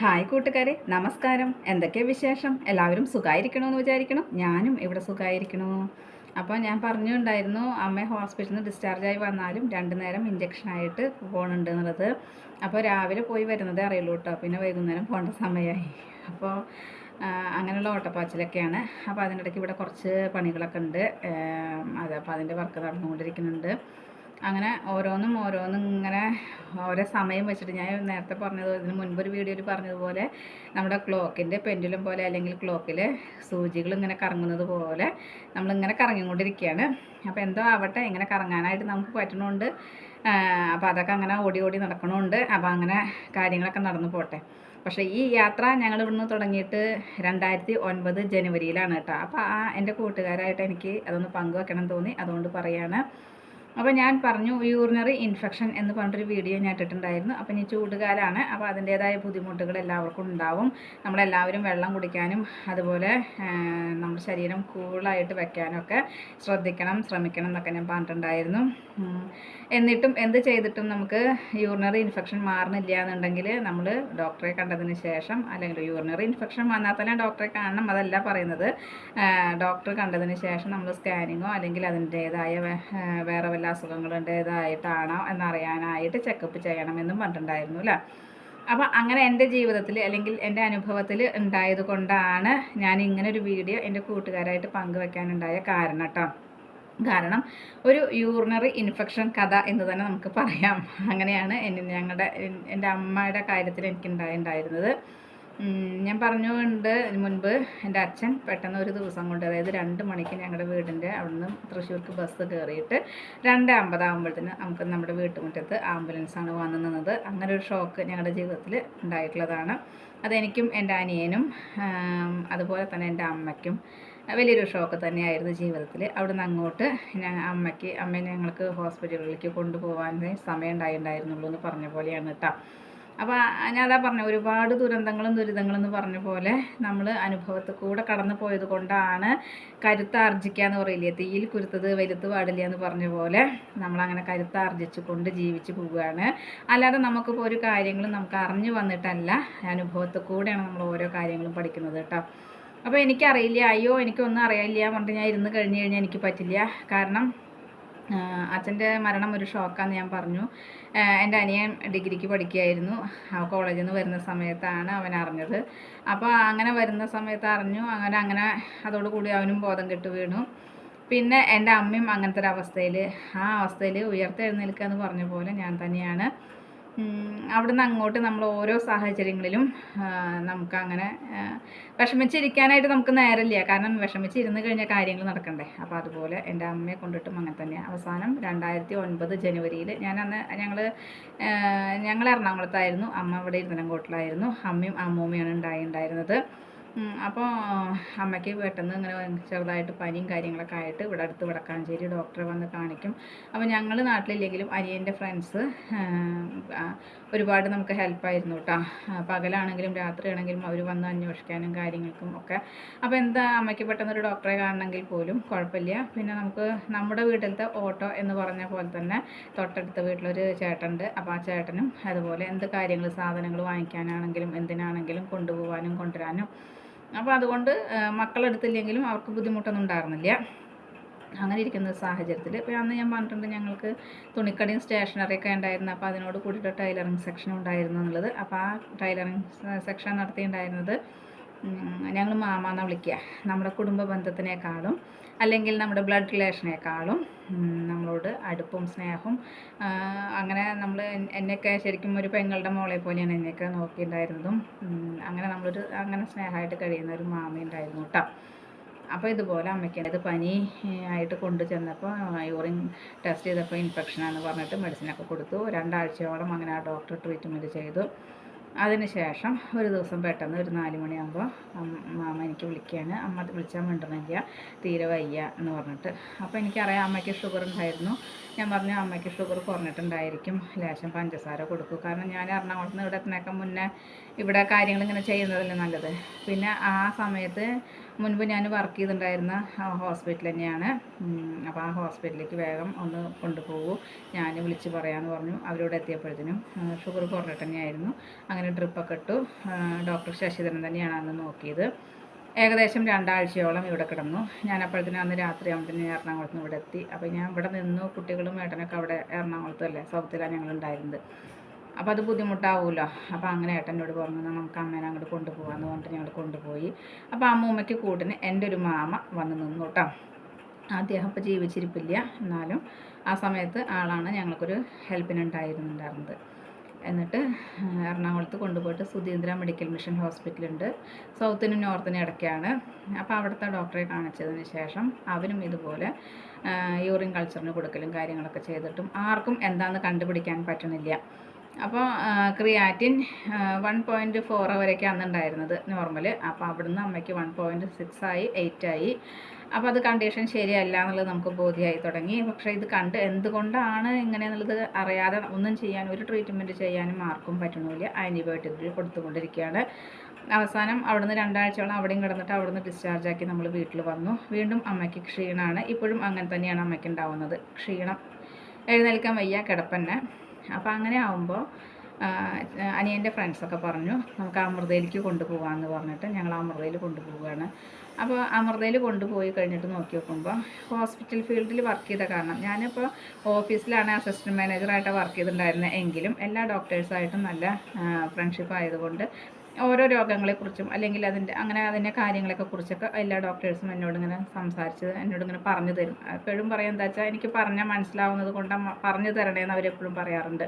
Hi കൂട്ടുകാരെ നമസ്കാരം. എന്തൊക്കെ വിശേഷം? എല്ലാവരും സുഖമായിരിക്കണമെന്ന് വിചാരിക്കണം. ഞാനും ഇവിടെ സുഖമായിരിക്കണു അപ്പോൾ ഞാൻ പറഞ്ഞിട്ടുണ്ടായിരുന്നു അമ്മ ഹോസ്പിറ്റലിൽ നിന്ന് ഡിസ്ചാർജായി വന്നാലും രണ്ട് നേരം ഇഞ്ചക്ഷനായിട്ട് പോകണുണ്ട് എന്നുള്ളത് അപ്പോൾ രാവിലെ പോയി വരുന്നതേ അറിയുള്ളൂ കേട്ടോ പിന്നെ വൈകുന്നേരം പോകേണ്ട സമയമായി അപ്പോൾ അങ്ങനെയുള്ള ഓട്ടപ്പാച്ചിലൊക്കെയാണ്. അപ്പോൾ അതിനിടയ്ക്ക് ഇവിടെ കുറച്ച് പണികളൊക്കെ ഉണ്ട്. അത് അപ്പോൾ അതിന്റെ വർക്ക് നടന്നുകൊണ്ടിരിക്കുന്നുണ്ട്. അങ്ങനെ ഓരോന്നും ഓരോന്നും ഇങ്ങനെ ഓരോ സമയം വെച്ചിട്ട് ഞാൻ നേരത്തെ പറഞ്ഞത് ഇതിന് മുൻപ് ഒരു വീഡിയോയിൽ പറഞ്ഞതുപോലെ നമ്മുടെ ക്ലോക്കിന്റെ പെൻഡുലം പോലെ അല്ലെങ്കിൽ ക്ലോക്കിൽ സൂചികൾ ഇങ്ങനെ കറങ്ങുന്നത് പോലെ നമ്മളിങ്ങനെ കറങ്ങിക്കൊണ്ടിരിക്കുകയാണ്. അപ്പോൾ എന്തോ ആവട്ടെ ഇങ്ങനെ കറങ്ങാനായിട്ട് നമുക്ക് പറ്റണമുണ്ട് അപ്പോൾ അതൊക്കെ അങ്ങനെ ഓടി ഓടി നടക്കണമുണ്ട് അപ്പോൾ അങ്ങനെ കാര്യങ്ങളൊക്കെ നടന്നു പോട്ടെ. പക്ഷേ ഈ യാത്ര ഞങ്ങൾ ഇവിടുന്ന് തുടങ്ങിയിട്ട് രണ്ടായിരത്തി ഒൻപത് ജനുവരിയിലാണ് കേട്ടോ. അപ്പോൾ ആ എന്റെ കൂട്ടുകാരായിട്ട് എനിക്ക് അതൊന്ന് പങ്കുവെക്കണം തോന്നി. അതുകൊണ്ട് പറയാണ് അപ്പോൾ ഞാൻ പറഞ്ഞു യൂറിനറി ഇൻഫെക്ഷൻ എന്ന് പറഞ്ഞിട്ടൊരു വീഡിയോ ഞാൻ ഇട്ടിട്ടുണ്ടായിരുന്നു. അപ്പോൾ ഇനി ചൂടുകാലമാണ് അപ്പോൾ അതിന്റേതായ ബുദ്ധിമുട്ടുകൾ എല്ലാവർക്കും ഉണ്ടാവും. നമ്മളെല്ലാവരും വെള്ളം കുടിക്കാനും അതുപോലെ നമ്മുടെ ശരീരം കൂളായിട്ട് വെക്കാനൊക്കെ ശ്രദ്ധിക്കണം ശ്രമിക്കണം എന്നൊക്കെ ഞാൻ പറഞ്ഞിട്ടുണ്ടായിരുന്നു. എന്നിട്ടും എന്ത് ചെയ്തിട്ടും നമുക്ക് യൂറിനറി ഇൻഫെക്ഷൻ മാറുന്നില്ല എന്നുണ്ടെങ്കിൽ നമ്മൾ ഡോക്ടറെ കണ്ടതിന് ശേഷം അല്ലെങ്കിൽ യൂറിനറി ഇൻഫെക്ഷൻ വന്നാൽ തന്നെ ഡോക്ടറെ കാണണം അതല്ല പറയുന്നത്. ഡോക്ടർ കണ്ടതിന് ശേഷം നമ്മൾ സ്കാനിങ്ങോ അല്ലെങ്കിൽ അതിന്റേതായ വേറെ വല്ല അസുഖങ്ങളുടേതായിട്ടാണോ എന്നറിയാനായിട്ട് ചെക്കപ്പ് ചെയ്യണമെന്നും പറഞ്ഞിട്ടുണ്ടായിരുന്നു അല്ലേ? അപ്പോൾ അങ്ങനെ എന്റെ ജീവിതത്തിൽ അല്ലെങ്കിൽ എന്റെ അനുഭവത്തിൽ ഉണ്ടായത് കൊണ്ടാണ് ഞാൻ ഇങ്ങനെ ഒരു വീഡിയോ എന്റെ കൂട്ടുകാരായിട്ട് പങ്കുവെക്കാനുണ്ടായ കാരണം കേട്ടോ. കാരണം ഒരു യൂറിനറി ഇൻഫെക്ഷൻ കഥ എന്ന് തന്നെ നമുക്ക് പറയാം. അങ്ങനെയാണ് ഞങ്ങളുടെ എന്റെ അമ്മയുടെ കാര്യത്തിൽ എനിക്ക് ഉണ്ടായിട്ടുണ്ടായിരുന്നത് ഞാൻ പറഞ്ഞുകൊണ്ട് മുൻപ് എന്റെ അച്ഛൻ പെട്ടെന്ന് ഒരു ദിവസം കൊണ്ട് അതായത് രണ്ട് മണിക്ക് ഞങ്ങളുടെ വീടിന്റെ അവിടുന്ന് തൃശ്ശൂർക്ക് ബസ് കയറിയിട്ട് രണ്ട് അമ്പതാകുമ്പോഴത്തേന് നമുക്ക് നമ്മുടെ വീട്ടുമുറ്റത്ത് ആംബുലൻസാണ് വന്നു നിന്നത്. അങ്ങനെ ഒരു ഷോക്ക് ഞങ്ങളുടെ ജീവിതത്തിൽ ഉണ്ടായിട്ടുള്ളതാണ്. അതെനിക്കും എന്റെ അനിയനും അതുപോലെ തന്നെ എന്റെ അമ്മയ്ക്കും വലിയൊരു ഷോക്ക് തന്നെയായിരുന്നു ജീവിതത്തിൽ. അവിടുന്ന് അങ്ങോട്ട് ഞാൻ അമ്മയ്ക്ക് അമ്മയെ ഞങ്ങൾക്ക് ഹോസ്പിറ്റലിലേക്ക് കൊണ്ടുപോകാൻ സമയം ഉണ്ടായിട്ടുണ്ടായിരുന്നുള്ളൂ എന്ന് പറഞ്ഞ പോലെയാണ് കേട്ടോ. അപ്പോൾ ഞാനതാ പറഞ്ഞ ഒരുപാട് ദുരന്തങ്ങളും ദുരിതങ്ങളും എന്ന് പറഞ്ഞ പോലെ നമ്മൾ അനുഭവത്തിൽ കൂടെ കടന്നു പോയത് കൊണ്ടാണ് കരുത്താർജിക്കുക എന്ന് പറയില്ലേ തീയിൽ കുരുത്തത് വലുത്ത് പാടില്ല എന്ന് പറഞ്ഞ പോലെ നമ്മളങ്ങനെ കരുത്താർജിച്ചു കൊണ്ട് ജീവിച്ചു പോവുകയാണ്. അല്ലാതെ നമുക്കിപ്പോൾ ഒരു കാര്യങ്ങളും നമുക്ക് അറിഞ്ഞു വന്നിട്ടല്ല അനുഭവത്തിൽ കൂടെയാണ് നമ്മൾ ഓരോ കാര്യങ്ങളും പഠിക്കുന്നത് കേട്ടോ. അപ്പോൾ എനിക്കറിയില്ല. അയ്യോ എനിക്കൊന്നും അറിയില്ല പറഞ്ഞിട്ട് ഞാൻ ഇരുന്ന് കഴിഞ്ഞ് കഴിഞ്ഞാൽ എനിക്ക് പറ്റില്ല. കാരണം അച്ഛന്റെ മരണം ഒരു ഷോക്കാന്ന് ഞാൻ പറഞ്ഞു. എന്റെ അനിയൻ ഡിഗ്രിക്ക് പഠിക്കുകയായിരുന്നു. ആ കോളേജിൽ നിന്ന് വരുന്ന സമയത്താണ് അവൻ അറിഞ്ഞത്. അപ്പോൾ അങ്ങനെ വരുന്ന സമയത്ത് അറിഞ്ഞു. അങ്ങനെ അങ്ങനെ അതോടുകൂടി അവനും ബോധം കെട്ട് വീണു. പിന്നെ എന്റെ അമ്മയും അങ്ങനത്തെ ഒരു അവസ്ഥയിൽ ആ അവസ്ഥയിൽ ഉയർത്തെഴുന്നേൽക്കുക എന്ന് പറഞ്ഞ പോലെ ഞാൻ തന്നെയാണ്. അവിടുന്ന് അങ്ങോട്ട് നമ്മൾ ഓരോ സാഹചര്യങ്ങളിലും നമുക്ക് അങ്ങനെ വിഷമിച്ചിരിക്കാനായിട്ട് നമുക്ക് നേരമില്ല. കാരണം വിഷമിച്ചിരുന്ന് കഴിഞ്ഞാൽ കാര്യങ്ങൾ നടക്കണ്ടേ. അപ്പോൾ അതുപോലെ എന്റെ അമ്മയെ കൊണ്ടിട്ടും അങ്ങനെ തന്നെ. അവസാനം രണ്ടായിരത്തി ഒൻപത് ജനുവരിയിൽ ഞാൻ അന്ന് ഞങ്ങൾ ഞങ്ങൾ എറണാകുളത്തായിരുന്നു. അമ്മ ഇവിടെ ഇരുന്നലങ്കോട്ടിലായിരുന്നു അമ്മയും അമ്മൂമ്മയാണ് ഉണ്ടായിട്ടുണ്ടായിരുന്നത് ഉം, അപ്പോൾ അമ്മയ്ക്ക് പെട്ടെന്ന് ഇങ്ങനെ ചെറുതായിട്ട് പനിയും കാര്യങ്ങളൊക്കെ ആയിട്ട് ഇവിടെ അടുത്ത് വടക്കാഞ്ചേരി ഡോക്ടറെ വന്ന് കാണിക്കും. അപ്പോൾ ഞങ്ങൾ നാട്ടിലില്ലെങ്കിലും അനിയന്റെ ഫ്രണ്ട്സ് ഒരുപാട് നമുക്ക് ഹെൽപ്പായിരുന്നു കേട്ടോ പകലാണെങ്കിലും രാത്രിയാണെങ്കിലും അവർ വന്ന് അന്വേഷിക്കാനും കാര്യങ്ങൾക്കും ഒക്കെ. അപ്പോൾ എന്താ അമ്മയ്ക്ക് പെട്ടെന്ന് ഒരു ഡോക്ടറെ കാണണമെങ്കിൽ പോലും കുഴപ്പമില്ല. പിന്നെ നമുക്ക് നമ്മുടെ വീട്ടിലത്തെ ഓട്ടോ എന്ന് പറഞ്ഞ പോലെ തന്നെ തൊട്ടടുത്ത വീട്ടിലൊരു ചേട്ടനുണ്ട്. അപ്പോൾ ആ ചേട്ടനും അതുപോലെ എന്ത് കാര്യങ്ങൾ സാധനങ്ങൾ വാങ്ങിക്കാനാണെങ്കിലും എന്തിനാണെങ്കിലും കൊണ്ടുപോകാനും കൊണ്ടുവരാനും അപ്പോൾ അതുകൊണ്ട് മക്കളെടുത്തില്ലെങ്കിലും അവർക്ക് ബുദ്ധിമുട്ടൊന്നും ഉണ്ടായിരുന്നില്ല അങ്ങനെ ഇരിക്കുന്ന സാഹചര്യത്തിൽ. ഇപ്പോൾ അന്ന് ഞാൻ പറഞ്ഞിട്ടുണ്ട് ഞങ്ങൾക്ക് തുണിക്കടയും സ്റ്റേഷനറിയൊക്കെ ഉണ്ടായിരുന്നു. അപ്പോൾ അതിനോട് കൂടിയിട്ട് ടൈലറിങ് സെക്ഷൻ ഉണ്ടായിരുന്നു എന്നുള്ളത്. അപ്പോൾ ആ ടൈലറിങ് സെക്ഷൻ നടത്തിയിട്ടുണ്ടായിരുന്നത് ഞങ്ങൾ മാമാന്ന് വിളിക്കുക. നമ്മുടെ കുടുംബ ബന്ധത്തിനേക്കാളും. അല്ലെങ്കിൽ നമ്മുടെ ബ്ലഡ് റിലേഷനേക്കാളും നമ്മളോട് അടുപ്പും സ്നേഹവും അങ്ങനെ നമ്മൾ എന്നെയൊക്കെ ശരിക്കും ഒരു പെങ്ങളുടെ മോളെ പോലെയാണ് എന്നെയൊക്കെ നോക്കിയിട്ടുണ്ടായിരുന്നതും. അങ്ങനെ നമ്മളൊരു അങ്ങനെ സ്നേഹമായിട്ട് കഴിയുന്ന ഒരു മാമയുണ്ടായിരുന്നു കേട്ടോ. അപ്പോൾ ഇതുപോലെ അമ്മയ്ക്ക് അത് പനി ആയിട്ട് കൊണ്ടു ചെന്നപ്പോൾ യൂറിൻ ടെസ്റ്റ് ചെയ്തപ്പോൾ ഇൻഫെക്ഷനാണെന്ന് പറഞ്ഞിട്ട് മെഡിസിനൊക്കെ കൊടുത്തു. രണ്ടാഴ്ചയോളം അങ്ങനെ ആ ഡോക്ടർ ട്രീറ്റ്മെന്റ് ചെയ്തു. അതിനുശേഷം ഒരു ദിവസം പെട്ടെന്ന് ഒരു നാല് മണിയാകുമ്പോൾ മാമ എനിക്ക് വിളിക്കുകയാണ് അമ്മ വിളിച്ചാൽ മിണ്ടണില്ല. തീരെ വയ്യ എന്ന് പറഞ്ഞിട്ട്. അപ്പോൾ എനിക്കറിയാം അമ്മയ്ക്ക് ഷുഗർ ഉണ്ടായിരുന്നു. ഞാൻ പറഞ്ഞു അമ്മയ്ക്ക് ഷുഗർ കുറഞ്ഞിട്ടുണ്ടായിരിക്കും. ലേശം പഞ്ചസാര കൊടുക്കും. കാരണം ഞാൻ എറണാകുളത്ത് നിന്ന് ഇവിടെ എത്തുന്നേക്കാൻ മുന്നേ ഇവിടെ കാര്യങ്ങൾ ഇങ്ങനെ ചെയ്യുന്നതല്ലേ നല്ലത്. പിന്നെ ആ സമയത്ത് മുൻപ് ഞാൻ വർക്ക് ചെയ്തിട്ടുണ്ടായിരുന്ന ഹോസ്പിറ്റൽ തന്നെയാണ്. അപ്പോൾ ആ ഹോസ്പിറ്റലിലേക്ക് വേഗം ഒന്ന് കൊണ്ടുപോകൂ. ഞാൻ വിളിച്ച് പറയാമെന്ന് പറഞ്ഞു. അവരോട് എത്തിയപ്പോഴത്തേനും ഷുഗർ കുറഞ്ഞിട്ട് തന്നെയായിരുന്നു. അങ്ങനെ ഡ്രിപ്പൊക്കെ ഇട്ടു. ഡോക്ടർ ശശിധരൻ തന്നെയാണ് അന്ന് നോക്കിയത്. ഏകദേശം രണ്ടാഴ്ചയോളം ഇവിടെ കിടന്നു. ഞാൻ അപ്പോഴത്തേനും അന്ന് രാത്രി ആകുമ്പോഴത്തേനും എറണാകുളത്ത് നിന്ന് ഇവിടെ എത്തി. അപ്പോൾ ഞാൻ ഇവിടെ നിന്നു കുട്ടികളും ഏട്ടനൊക്കെ അവിടെ എറണാകുളത്തല്ലേ സൗത്തിലാണ് ഞങ്ങൾ ഉണ്ടായിരുന്നത് അപ്പോൾ അത് ബുദ്ധിമുട്ടാവുമല്ലോ അപ്പോൾ അങ്ങനെ ഏട്ടനോട് പറഞ്ഞു നമുക്ക് അമ്മേനെ അങ്ങോട്ട് കൊണ്ടുപോകാമെന്ന് പറഞ്ഞിട്ട് ഞങ്ങൾ കൊണ്ടുപോയി. അപ്പോൾ അമ്മൂമ്മയ്ക്ക് കൂട്ടിന് എന്റെ ഒരു മാമ വന്ന് നിന്നു കേട്ടോ. അദ്ദേഹം ഇപ്പോൾ ജീവിച്ചിരിപ്പില്ല. എന്നാലും ആ സമയത്ത് ആളാണ് ഞങ്ങൾക്കൊരു ഹെൽപ്പിനുണ്ടായിരുന്നുണ്ടായിരുന്നത് എന്നിട്ട് എറണാകുളത്ത് കൊണ്ടുപോയിട്ട് സുധീന്ദ്ര മെഡിക്കൽ മിഷൻ ഹോസ്പിറ്റലുണ്ട്. സൗത്തിനും നോർത്തിനും ഇടയ്ക്കാണ്. അപ്പോൾ അവിടുത്തെ ഡോക്ടറെ കാണിച്ചതിന് ശേഷം അവരും ഇതുപോലെ യൂറിൻ കൾച്ചറിന് കൊടുക്കലും കാര്യങ്ങളൊക്കെ ചെയ്തിട്ടും ആർക്കും എന്താണെന്ന് കണ്ടുപിടിക്കാൻ പറ്റണില്ല. അപ്പോൾ ക്രിയാറ്റിൻ വൺ പോയിന്റ് ഫോർ വരെയൊക്കെ അന്നുണ്ടായിരുന്നത് നോർമൽ അപ്പോൾ അവിടുന്ന് അമ്മയ്ക്ക് വൺ പോയിന്റ് സിക്സ് ആയി എയ്റ്റ് ആയി. അപ്പോൾ അത് കണ്ടീഷൻ ശരിയല്ല എന്നുള്ളത് നമുക്ക് ബോധ്യമായി തുടങ്ങി. പക്ഷേ ഇത് കണ്ട് എന്തുകൊണ്ടാണ് ഇങ്ങനെയെന്നുള്ളത് അറിയാതെ ഒന്നും ചെയ്യാൻ ഒരു ട്രീറ്റ്മെന്റ് ചെയ്യാനും ആർക്കും പറ്റണില്ല. ആന്റിബയോട്ടിക് കൊടുത്തുകൊണ്ടിരിക്കുകയാണ്. അവസാനം അവിടുന്ന് രണ്ടാഴ്ചയോളം അവിടെയും കിടന്നിട്ട് അവിടുന്ന് ഡിസ്ചാർജ് ആക്കി നമ്മൾ വീട്ടിൽ വന്നു. വീണ്ടും അമ്മയ്ക്ക് ക്ഷീണമാണ് ഇപ്പോഴും അങ്ങനെ തന്നെയാണ് അമ്മയ്ക്ക് ഉണ്ടാവുന്നത്. ക്ഷീണം. എഴുന്നേൽക്കാൻ വയ്യ. കിടപ്പന്നെ. അപ്പോൾ അങ്ങനെ ആവുമ്പോൾ അനിയന്റെ ഫ്രണ്ട്സൊക്കെ പറഞ്ഞു നമുക്ക് അമൃതയിലേക്ക് കൊണ്ടുപോകാമെന്ന് പറഞ്ഞിട്ട് ഞങ്ങൾ അമൃതയിൽ കൊണ്ടുപോവുകയാണ് അപ്പോൾ അമൃതയിൽ കൊണ്ടുപോയി കഴിഞ്ഞിട്ട് നോക്കി നോക്കുമ്പോൾ ഹോസ്പിറ്റൽ ഫീൽഡിൽ വർക്ക് ചെയ്ത കാരണം ഞാനിപ്പോൾ ഓഫീസിലാണ് അസിസ്റ്റന്റ് മാനേജറായിട്ട് വർക്ക് ചെയ്തിട്ടുണ്ടായിരുന്നത് എങ്കിലും എല്ലാ ഡോക്ടേഴ്സായിട്ടും നല്ല ഫ്രണ്ട്ഷിപ്പ് ആയതുകൊണ്ട് ഓരോ രോഗങ്ങളെക്കുറിച്ചും അല്ലെങ്കിൽ അതിന്റെ അങ്ങനെ അതിന്റെ കാര്യങ്ങളൊക്കെ കുറിച്ചൊക്കെ എല്ലാ ഡോക്ടേഴ്സും എന്നോട് ഇങ്ങനെ സംസാരിച്ച് എന്നോട് ഇങ്ങനെ പറഞ്ഞു തരും. എപ്പോഴും പറയാം എന്താ വെച്ചാൽ എനിക്ക് പറഞ്ഞാൽ മനസ്സിലാവുന്നത് കൊണ്ട് പറഞ്ഞു തരണേന്ന് അവരെപ്പോഴും പറയാറുണ്ട്.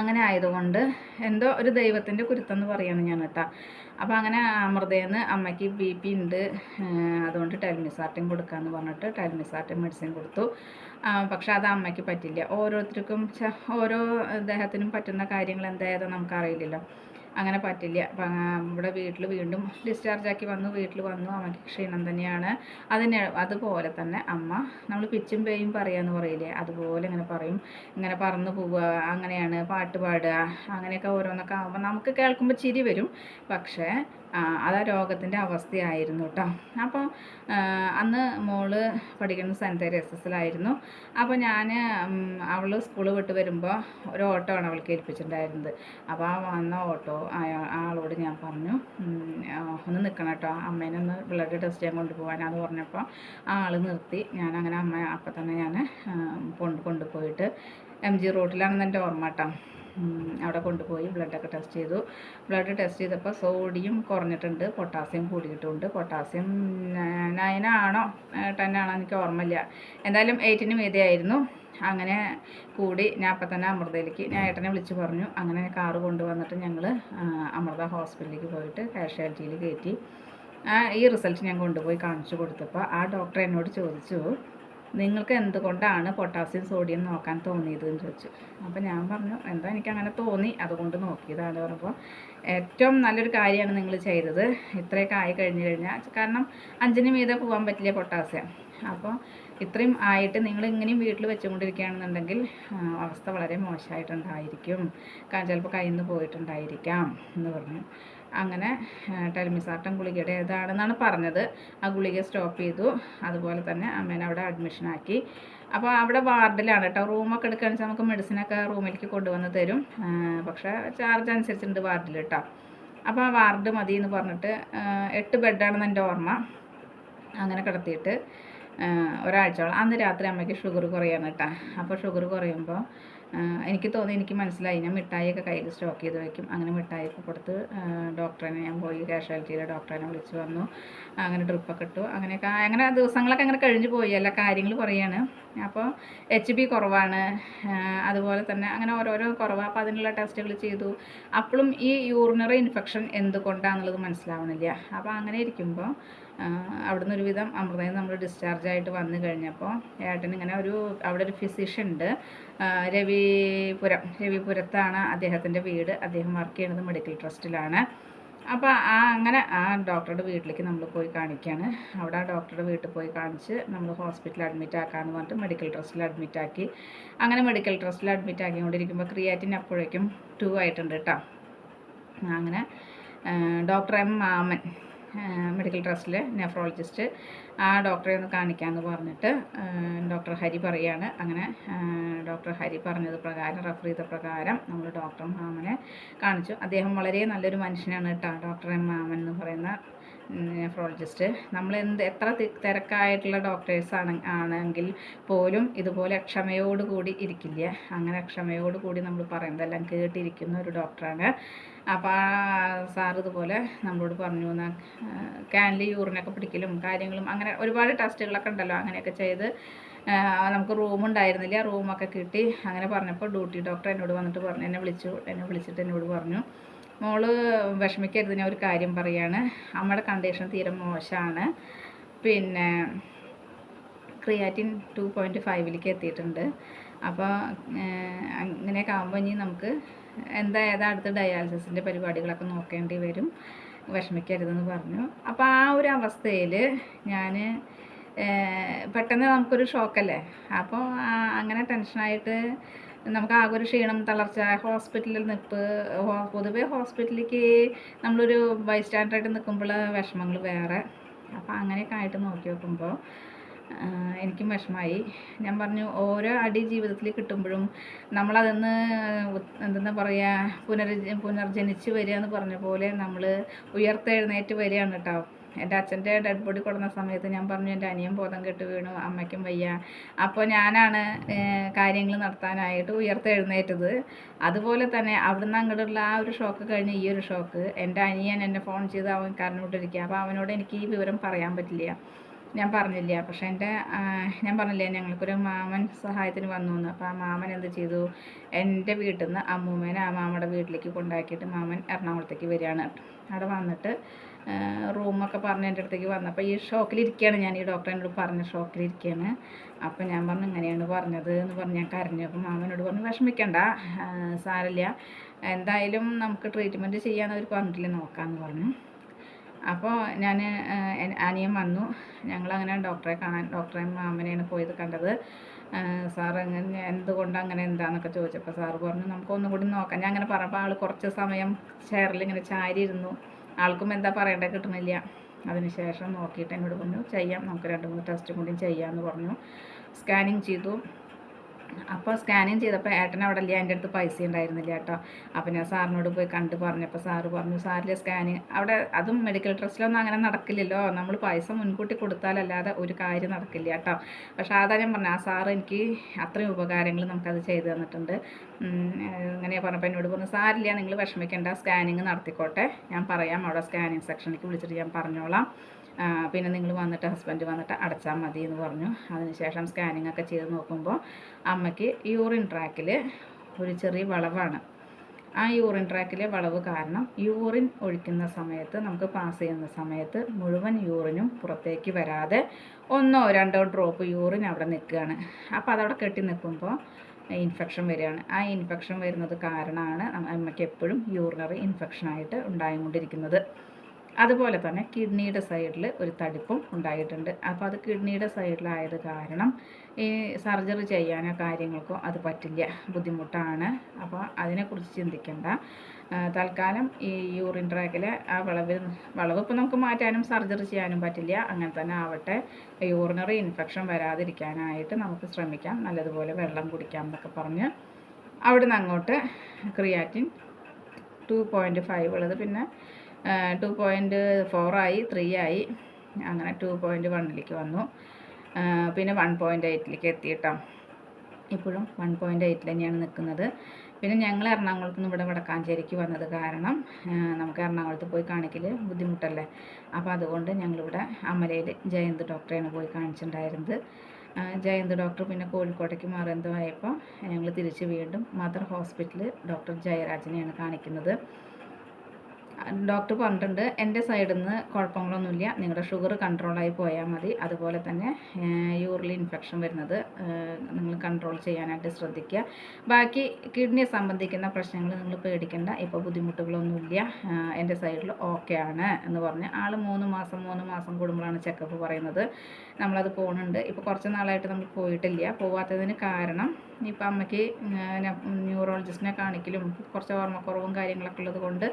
അങ്ങനെ ആയതുകൊണ്ട് എന്തോ ഒരു ദൈവത്തിന്റെ കുരുത്തെന്ന് പറയാണ് ഞാൻ കേട്ടോ. അപ്പോൾ അങ്ങനെ അമൃതയെന്ന് അമ്മയ്ക്ക് ബി പി ഉണ്ട്. അതുകൊണ്ട് ടെൽമിസാർട്ടിൻ കൊടുക്കാമെന്ന് പറഞ്ഞിട്ട് ടെൽമിസാർട്ടിൻ മെഡിസിൻ കൊടുത്തു. പക്ഷെ അത് അമ്മയ്ക്ക് പറ്റില്ല. ഓരോരുത്തർക്കും ഓരോ ദേഹത്തിനും പറ്റുന്ന കാര്യങ്ങൾ എന്തായാലും നമുക്കറിയില്ലല്ലോ. അങ്ങനെ പറ്റില്ല. ഇവിടെ വീട്ടിൽ വീണ്ടും ഡിസ്ചാർജ് ആക്കി വന്നു വീട്ടിൽ വന്നു. അമ്മയ്ക്ക് ക്ഷീണം തന്നെയാണ്. അതിനെ അതുപോലെ തന്നെ അമ്മ നമ്മൾ പിച്ചും പേയും പറയാന്ന് പറയില്ലേ? അതുപോലെ ഇങ്ങനെ പറയും. ഇങ്ങനെ പറന്ന് പോവുക അങ്ങനെയാണ് പാട്ട് പാടുക അങ്ങനെയൊക്കെ ഓരോന്നൊക്കെ ആകുമ്പോൾ നമുക്ക് കേൾക്കുമ്പോൾ ചിരി വരും. പക്ഷേ അത് ആ രോഗത്തിന്റെ അവസ്ഥയായിരുന്നു കേട്ടോ അപ്പോൾ അന്ന് മോൾ പഠിക്കുന്ന സെന്റ് എല്ലായിരുന്നു അപ്പോൾ ഞാൻ അവൾ സ്കൂൾ വിട്ട് വരുമ്പോൾ ഒരു ഓട്ടോ ആണ് അവൾക്ക് ഏൽപ്പിച്ചിട്ടുണ്ടായിരുന്നത്. അപ്പോൾ ആ വന്ന ഓട്ടോ ആളോട് ഞാൻ പറഞ്ഞു ഒന്ന് നിൽക്കണം കേട്ടോ അമ്മേനെ ഒന്ന് ബ്ലഡ് ടെസ്റ്റ് ചെയ്യാൻ കൊണ്ടുപോകാനാന്ന് പറഞ്ഞപ്പോൾ ആൾ നിർത്തി. ഞാൻ അങ്ങനെ അമ്മ അപ്പം തന്നെ ഞാൻ കൊണ്ട് കൊണ്ടുപോയിട്ട് എം ജി റോഡിലാണെന്ന് എന്റെ ഓർമ്മ കേട്ടോ അവിടെ കൊണ്ടുപോയി ബ്ലഡൊക്കെ ടെസ്റ്റ് ചെയ്തു. ബ്ലഡ് ടെസ്റ്റ് ചെയ്തപ്പോൾ സോഡിയം കുറഞ്ഞിട്ടുണ്ട് പൊട്ടാസ്യം കൂടിയിട്ടുണ്ട്. പൊട്ടാസ്യം നയനാണോ ടെന്നാണോ എനിക്ക് ഓർമ്മയില്ല. എന്തായാലും എയ്റ്റിന് മീതെയായിരുന്നു അങ്ങനെ കൂടി ഞാൻ അപ്പം തന്നെ അമൃതയിലേക്ക് ഞാൻ ഏട്ടനെ വിളിച്ചു പറഞ്ഞു. അങ്ങനെ കാറ് കൊണ്ടുവന്നിട്ട് ഞങ്ങൾ അമൃത ഹോസ്പിറ്റലിലേക്ക് പോയിട്ട് കാഷ്വാലിറ്റിയിൽ കയറ്റി. ഈ റിസൾട്ട് ഞാൻ കൊണ്ടുപോയി കാണിച്ചു കൊടുത്തപ്പോൾ ആ ഡോക്ടർ എന്നോട് ചോദിച്ചു നിങ്ങൾക്ക് എന്തുകൊണ്ടാണ് പൊട്ടാസ്യം സോഡിയം നോക്കാൻ തോന്നിയത് എന്ന് ചോദിച്ചു. അപ്പോൾ ഞാൻ പറഞ്ഞു എന്താ എനിക്ക് അങ്ങനെ തോന്നി. അതുകൊണ്ട് നോക്കിയതാണ് പറയുമ്പോൾ ഏറ്റവും നല്ലൊരു കാര്യമാണ് നിങ്ങൾ ചെയ്തത്. ഇത്രയൊക്കെ ആയി കഴിഞ്ഞു കഴിഞ്ഞാൽ കാരണം അഞ്ചിന് മീതെ പോകാൻ പറ്റില്ല പൊട്ടാസ്യം അപ്പോൾ ഇത്രയും ആയിട്ട് നിങ്ങൾ ഇങ്ങനെയും വീട്ടിൽ വെച്ചുകൊണ്ടിരിക്കുകയാണെന്നുണ്ടെങ്കിൽ അവസ്ഥ വളരെ മോശമായിട്ടുണ്ടായിരിക്കും. ചിലപ്പോൾ കയ്യിൽ നിന്ന് പോയിട്ടുണ്ടായിരിക്കാം എന്ന് പറഞ്ഞു. അങ്ങനെ ടെലിമിസാട്ടം ഗുളികയുടെ ഏതാണെന്നാണ് പറഞ്ഞത്. ആ ഗുളിക സ്റ്റോപ്പ് ചെയ്തു. അതുപോലെ തന്നെ അമ്മേനെ അവിടെ അഡ്മിഷനാക്കി അപ്പോൾ അവിടെ വാർഡിലാണ് കേട്ടോ. റൂമൊക്കെ എടുക്കുകയാണെന്ന് വെച്ചാൽ നമുക്ക് മെഡിസിനൊക്കെ റൂമിലേക്ക് കൊണ്ടുവന്ന് തരും. പക്ഷേ ചാർജ് അനുസരിച്ചുണ്ട് വാർഡിൽ കേട്ടോ. അപ്പോൾ ആ വാർഡ് മതി എന്ന് പറഞ്ഞിട്ട് എട്ട് ബെഡാണെന്ന് എന്റെ ഓർമ്മ. അങ്ങനെ കിടത്തിയിട്ട് ഒരാഴ്ചയോളം. അന്ന് രാത്രി അമ്മയ്ക്ക് ഷുഗർ കുറയാണ് കേട്ടോ അപ്പോൾ ഷുഗർ കുറയുമ്പോൾ എനിക്ക് തോന്നി എനിക്ക് മനസ്സിലായി. ഞാൻ മിഠായിയൊക്കെ കയ്യിൽ സ്റ്റോക്ക് ചെയ്ത് വയ്ക്കും അങ്ങനെ മിഠായിയൊക്കെ കൊടുത്ത് ഡോക്ടറിനെ ഞാൻ പോയി കാഷ്വാലിറ്റിയിലെ ഡോക്ടറിനെ വിളിച്ച് വന്നു. അങ്ങനെ ട്രിപ്പൊക്കെ ഇട്ടു. അങ്ങനെയൊക്കെ അങ്ങനെ ദിവസങ്ങളൊക്കെ അങ്ങനെ കഴിഞ്ഞു പോയി. എല്ലാ കാര്യങ്ങൾ കുറയാണ് അപ്പോൾ എച്ച് ബി കുറവാണ്. അതുപോലെ തന്നെ അങ്ങനെ ഓരോരോ കുറവ്. അപ്പോൾ അതിനുള്ള ടെസ്റ്റുകൾ ചെയ്തു. അപ്പോഴും ഈ യൂറിനറി ഇൻഫെക്ഷൻ എന്തുകൊണ്ടാണെന്നുള്ളത് മനസ്സിലാവണില്ല. അപ്പോൾ അങ്ങനെ ഇരിക്കുമ്പോൾ അവിടുന്ന് ഒരുവിധം അമൃതയിൽ നമ്മൾ ഡിസ്ചാർജ് ആയിട്ട് വന്നു കഴിഞ്ഞപ്പോൾ ഏട്ടൻ ഇങ്ങനെ ഒരു അവിടെ ഒരു ഫിസിഷ്യൻ ഉണ്ട്. രവിപുരം. രവിപുരത്താണ് അദ്ദേഹത്തിന്റെ വീട്. അദ്ദേഹം വർക്ക് ചെയ്യുന്നത് മെഡിക്കൽ ട്രസ്റ്റിലാണ് അപ്പോൾ ആ അങ്ങനെ ആ ഡോക്ടറുടെ വീട്ടിലേക്ക് നമ്മൾ പോയി കാണിക്കുകയാണ് അവിടെ ആ ഡോക്ടറുടെ വീട്ടിൽ പോയി കാണിച്ച് നമ്മൾ ഹോസ്പിറ്റലിൽ അഡ്മിറ്റ് ആക്കാമെന്ന് പറഞ്ഞിട്ട് മെഡിക്കൽ ട്രസ്റ്റിൽ അഡ്മിറ്റ് ആക്കി. അങ്ങനെ മെഡിക്കൽ ട്രസ്റ്റിൽ അഡ്മിറ്റ് ആക്കിക്കൊണ്ടിരിക്കുമ്പോൾ ക്രിയാറ്റിൻ അപ്പോഴേക്കും ടു ആയിട്ടുണ്ട് കേട്ടോ അങ്ങനെ ഡോക്ടർ എം മാമൻ മെഡിക്കൽ ട്രസ്റ്റിലെ നെഫ്രോളജിസ്റ്റ് ആ ഡോക്ടറെ ഒന്ന് കാണിക്കാമെന്ന് പറഞ്ഞിട്ട് ഡോക്ടർ ഹരി പറയാണ്. അങ്ങനെ ഡോക്ടർ ഹരി പറഞ്ഞത് പ്രകാരം റെഫർ ചെയ്ത പ്രകാരം നമ്മൾ ഡോക്ടർ മാമനെ കാണിച്ചു. അദ്ദേഹം വളരെ നല്ലൊരു മനുഷ്യനാണ് കേട്ടോ ഡോക്ടർ എം മാമൻ എന്ന് പറയുന്ന നെഫ്രോളജിസ്റ്റ് നമ്മൾ എന്ത് എത്ര തിരക്കായിട്ടുള്ള ഡോക്ടേഴ്സ് ആണ് ആണെങ്കിൽ പോലും ഇതുപോലെ ക്ഷമയോടുകൂടി ഇരിക്കില്ല. അങ്ങനെ ക്ഷമയോടുകൂടി നമ്മൾ പറയുന്നതെല്ലാം കേട്ടിരിക്കുന്ന ഒരു ഡോക്ടറാണ് അപ്പോൾ സാർ ഇതുപോലെ നമ്മളോട് പറഞ്ഞു എന്നാൽ ക്യാനിൽ യൂറിനൊക്കെ പിടിക്കലും കാര്യങ്ങളും അങ്ങനെ ഒരുപാട് ടെസ്റ്റുകളൊക്കെ ഉണ്ടല്ലോ അങ്ങനെയൊക്കെ ചെയ്ത് നമുക്ക് റൂം ഉണ്ടായിരുന്നില്ല റൂമൊക്കെ കിട്ടി. അങ്ങനെ പറഞ്ഞപ്പോൾ ഡ്യൂട്ടി ഡോക്ടർ എന്നോട് വന്നിട്ട് പറഞ്ഞു എന്നെ വിളിച്ചു എന്നെ വിളിച്ചിട്ട് എന്നോട് പറഞ്ഞു മോൾ വിഷമിക്കരുത് ഞാൻ ഒരു കാര്യം പറയാണ്. അമ്മയുടെ കണ്ടീഷൻ തീരെ മോശമാണ് പിന്നെ ക്രിയാറ്റിൻ ടു പോയിന്റ് ഫൈവിലേക്ക് എത്തിയിട്ടുണ്ട്. അപ്പോൾ അങ്ങനെയൊക്കെ ആകുമ്പോൾ ഇനി നമുക്ക് എന്താ ഏതാ അടുത്ത ഡയാലിസിസിന്റെ പരിപാടികളൊക്കെ നോക്കേണ്ടി വരും. വിഷമിക്കരുതെന്ന് പറഞ്ഞു. അപ്പോൾ ആ ഒരു അവസ്ഥയിൽ ഞാൻ പെട്ടെന്ന് നമുക്കൊരു ഷോക്കല്ലേ? അപ്പോൾ അങ്ങനെ ടെൻഷനായിട്ട് നമുക്ക് ആകെ ഒരു ക്ഷീണം തളർച്ച ഹോസ്പിറ്റലിൽ നിൽപ്പ് പൊതുവേ ഹോസ്പിറ്റലിലേക്ക് നമ്മളൊരു ബൈസ്റ്റാൻഡറായിട്ട് നിൽക്കുമ്പോൾ വിഷമങ്ങൾ വേറെ. അപ്പോൾ അങ്ങനെയൊക്കെ ആയിട്ട് നോക്കി നോക്കുമ്പോൾ എനിക്കും വിഷമായി ഞാൻ പറഞ്ഞു ഓരോ അടി ജീവിതത്തിൽ കിട്ടുമ്പോഴും നമ്മളതെന്ന് എന്തെന്നാ പറയുക പുനർ പുനർജനിച്ച് വരിക എന്ന് പറഞ്ഞ പോലെ നമ്മൾ ഉയർത്തെഴുന്നേറ്റ് വരികയാണ് കേട്ടോ എന്റെ അച്ഛന്റെ ഡെഡ് ബോഡി കൊടുന്ന സമയത്ത് ഞാൻ പറഞ്ഞു എന്റെ അനിയൻ ബോധം കെട്ട് വീണു അമ്മയ്ക്കും വയ്യ. അപ്പോൾ ഞാനാണ് കാര്യങ്ങൾ നടത്താനായിട്ട് ഉയർത്തെഴുന്നേറ്റത്. അതുപോലെ തന്നെ അവിടുന്ന് അങ്ങോട്ടുള്ള ആ ഒരു ഷോക്ക് കഴിഞ്ഞ് ഈ ഒരു ഷോക്ക് എന്റെ അനിയൻ എന്നെ ഫോൺ ചെയ്ത് അവൻ കരഞ്ഞുകൊണ്ടിരിക്കുക അപ്പോൾ അവനോട് എനിക്ക് ഈ വിവരം പറയാൻ പറ്റില്ല. ഞാൻ പറഞ്ഞില്ല പക്ഷേ എന്റെ ഞാൻ പറഞ്ഞില്ലേ ഞങ്ങൾക്കൊരു മാമൻ സഹായത്തിന് വന്നു എന്ന് അപ്പോൾ ആ മാമൻ എന്ത് ചെയ്തു? എന്റെ വീട്ടിൽ നിന്ന് അമ്മൂമ്മേനെ ആ മാമയുടെ വീട്ടിലേക്ക് കൊണ്ടാക്കിയിട്ട് മാമൻ എറണാകുളത്തേക്ക് വരികയാണ്. അവിടെ വന്നിട്ട് റൂമൊക്കെ പറഞ്ഞ് എന്റെ അടുത്തേക്ക് വന്നപ്പോൾ ഈ ഷോക്കിലിരിക്കുകയാണ് ഞാൻ. ഈ ഡോക്ടറെ എന്നോട് പറഞ്ഞ ഷോക്കിലിരിക്കുകയാണ്. അപ്പോൾ ഞാൻ പറഞ്ഞു എങ്ങനെയാണ് പറഞ്ഞത് എന്ന് പറഞ്ഞ് ഞാൻ കരഞ്ഞു. അപ്പോൾ മാമനോട് പറഞ്ഞു വിഷമിക്കണ്ട സാരമില്ല എന്തായാലും നമുക്ക് ട്രീറ്റ്മെന്റ് ചെയ്യാൻ അവർ പറഞ്ഞിട്ടില്ല നോക്കാമെന്ന് പറഞ്ഞു. അപ്പോൾ ഞാൻ അനിയൻ വന്നു. ഞങ്ങൾ അങ്ങനെ ഡോക്ടറെ കാണാൻ ഡോക്ടറെ മാമനെയാണ് പോയത് കണ്ടത്. സാർ അങ്ങനെ എന്തുകൊണ്ട് അങ്ങനെ എന്താണെന്നൊക്കെ ചോദിച്ചപ്പോൾ സാറ് പറഞ്ഞു നമുക്ക് ഒന്നും കൂടി നോക്കാം. ഞാൻ അങ്ങനെ പറഞ്ഞപ്പോൾ ആൾ കുറച്ച് സമയം ചെയറിൽ ഇങ്ങനെ ചാരിയിരുന്നു. ആൾക്കും എന്താ പറയേണ്ടത് കിട്ടുന്നില്ല അതിനുശേഷം നോക്കിയിട്ട് എന്നോട് പറഞ്ഞു ചെയ്യാം നമുക്ക് രണ്ട് മൂന്ന് ടെസ്റ്റും കൂടി ചെയ്യാമെന്ന് പറഞ്ഞു. സ്കാനിങ് ചെയ്തു. അപ്പോൾ സ്കാനിങ് ചെയ്തപ്പോൾ ഏട്ടൻ അവിടെ ഇല്ല എന്റെ അടുത്ത് പൈസ ഉണ്ടായിരുന്നില്ല കേട്ടോ. അപ്പോൾ ഞാൻ സാറിനോട് പോയി കണ്ട് പറഞ്ഞപ്പോൾ സാറ് പറഞ്ഞു സാറിലെ സ്കാനിങ് അവിടെ അതും മെഡിക്കൽ ട്രസ്റ്റിലൊന്നും അങ്ങനെ നടക്കില്ലല്ലോ. നമ്മൾ പൈസ മുൻകൂട്ടി കൊടുത്താലല്ലാതെ ഒരു കാര്യം നടക്കില്ല കേട്ടോ. പക്ഷേ അതാ ഞാൻ പറഞ്ഞു ആ സാറ് എനിക്ക് അത്രയും ഉപകാരങ്ങൾ നമുക്കത് ചെയ്തു തന്നിട്ടുണ്ട്. അങ്ങനെ പറഞ്ഞപ്പോൾ എന്നോട് പറഞ്ഞു സാറില്ല നിങ്ങൾ വിഷമിക്കേണ്ട. സ്കാനിങ് നടത്തിക്കോട്ടെ. ഞാൻ പറയാം. അവിടെ സ്കാനിങ് സെക്ഷനിലേക്ക് വിളിച്ചിട്ട് ഞാൻ പറഞ്ഞോളാം. പിന്നെ നിങ്ങൾ വന്നിട്ട് ഹസ്ബൻഡ് വന്നിട്ട് അടച്ചാൽ മതി എന്ന് പറഞ്ഞു. അതിനുശേഷം സ്കാനിങ് ഒക്കെ ചെയ്ത് നോക്കുമ്പോൾ അമ്മയ്ക്ക് യൂറിൻ ട്രാക്കിൽ ഒരു ചെറിയ വളവാണ്. ആ യൂറിൻ ട്രാക്കിലെ വളവ് കാരണം യൂറിൻ ഒഴിക്കുന്ന സമയത്ത് നമുക്ക് പാസ് ചെയ്യുന്ന സമയത്ത് മുഴുവൻ യൂറിനും പുറത്തേക്ക് വരാതെ ഒന്നോ രണ്ടോ ഡ്രോപ്പ് യൂറിൻ അവിടെ നിൽക്കുകയാണ്. അപ്പോൾ അതവിടെ കെട്ടി നിൽക്കുമ്പോൾ ഇൻഫെക്ഷൻ വരികയാണ്. ആ ഇൻഫെക്ഷൻ വരുന്നത് കാരണമാണ് അമ്മയ്ക്ക് എപ്പോഴും യൂറിനറി ഇൻഫെക്ഷനായിട്ട് ഉണ്ടായിക്കൊണ്ടിരിക്കുന്നത്. അതുപോലെ തന്നെ കിഡ്നിയുടെ സൈഡിൽ ഒരു തടിപ്പും ഉണ്ടായിട്ടുണ്ട്. അപ്പോൾ അത് കിഡ്നിയുടെ സൈഡിലായത് കാരണം ഈ സർജറി ചെയ്യാനോ കാര്യങ്ങൾക്കോ അത് പറ്റില്ല. ബുദ്ധിമുട്ടാണ്. അപ്പോൾ അതിനെക്കുറിച്ച് ചിന്തിക്കേണ്ട. തൽക്കാലം ഈ യൂറിൻ ട്രാക്കിലെ ആ വളവ് വളവ് ഇപ്പോൾ നമുക്ക് മാറ്റാനും സർജറി ചെയ്യാനും പറ്റില്ല. അങ്ങനെ തന്നെ ആവട്ടെ. യൂറിനറി ഇൻഫെക്ഷൻ വരാതിരിക്കാനായിട്ട് നമുക്ക് ശ്രമിക്കാം. നല്ലതുപോലെ വെള്ളം കുടിക്കാം എന്നൊക്കെ പറഞ്ഞ് അവിടുന്ന് അങ്ങോട്ട് ക്രിയാറ്റിൻ ടു പോയിന്റ് ഫൈവ് ഉള്ളത്. പിന്നെ ടു പോയിന്റ് ഫോറായി ത്രീ ആയി അങ്ങനെ ടു പോയിന്റ് വണ്ണിലേക്ക് വന്നു. പിന്നെ വൺ പോയിന്റ് എയ്റ്റിലേക്ക് എത്തിയിട്ടോ ഇപ്പോഴും വൺ പോയിന്റ് എയ്റ്റിൽ തന്നെയാണ് നിൽക്കുന്നത്. പിന്നെ ഞങ്ങൾ എറണാകുളത്ത് നിന്ന് ഇവിടെ വടക്കാഞ്ചേരിക്ക് വന്നത് കാരണം നമുക്ക് എറണാകുളത്ത് പോയി കാണിക്കൽ ബുദ്ധിമുട്ടല്ലേ? അപ്പോൾ അതുകൊണ്ട് ഞങ്ങളിവിടെ അമലയിൽ ജയന്ത് ഡോക്ടറെയാണ് പോയി കാണിച്ചിട്ടുണ്ടായിരുന്നത്. ജയന്ത് ഡോക്ടർ പിന്നെ കോഴിക്കോട്ടേക്ക് മാറിയതുമായപ്പോൾ ഞങ്ങൾ തിരിച്ച് വീണ്ടും മദർ ഹോസ്പിറ്റൽ ഡോക്ടർ ജയരാജനെയാണ് കാണിക്കുന്നത്. ഡോക്ടർ പറഞ്ഞിട്ടുണ്ട് എന്റെ സൈഡിൽ നിന്ന് കുഴപ്പങ്ങളൊന്നുമില്ല. നിങ്ങളുടെ ഷുഗർ കൺട്രോളായി പോയാൽ മതി. അതുപോലെ തന്നെ യൂറിൽ ഇൻഫെക്ഷൻ വരുന്നത് നിങ്ങൾ കൺട്രോൾ ചെയ്യാനായിട്ട് ശ്രദ്ധിക്കുക. ബാക്കി കിഡ്നിയെ സംബന്ധിക്കുന്ന പ്രശ്നങ്ങൾ നിങ്ങൾ പേടിക്കേണ്ട. ഇപ്പോൾ ബുദ്ധിമുട്ടുകളൊന്നുമില്ല. എന്റെ സൈഡിൽ ഓക്കെ ആണ് എന്ന് പറഞ്ഞ് ആൾ മൂന്ന് മാസം മൂന്ന് മാസം കൂടുമ്പോഴാണ് ചെക്കപ്പ് പറയുന്നത്. നമ്മളത് പോകുന്നുണ്ട് ഇപ്പോൾ കുറച്ച് നാളായിട്ട് നമ്മൾ പോയിട്ടില്ല. പോവാത്തതിന് കാരണം ഇപ്പം അമ്മയ്ക്ക് ന്യൂറോളജിസ്റ്റിനെ കാണിക്കലും കുറച്ച് ഓർമ്മക്കുറവും കാര്യങ്ങളൊക്കെ ഉള്ളത് കൊണ്ട്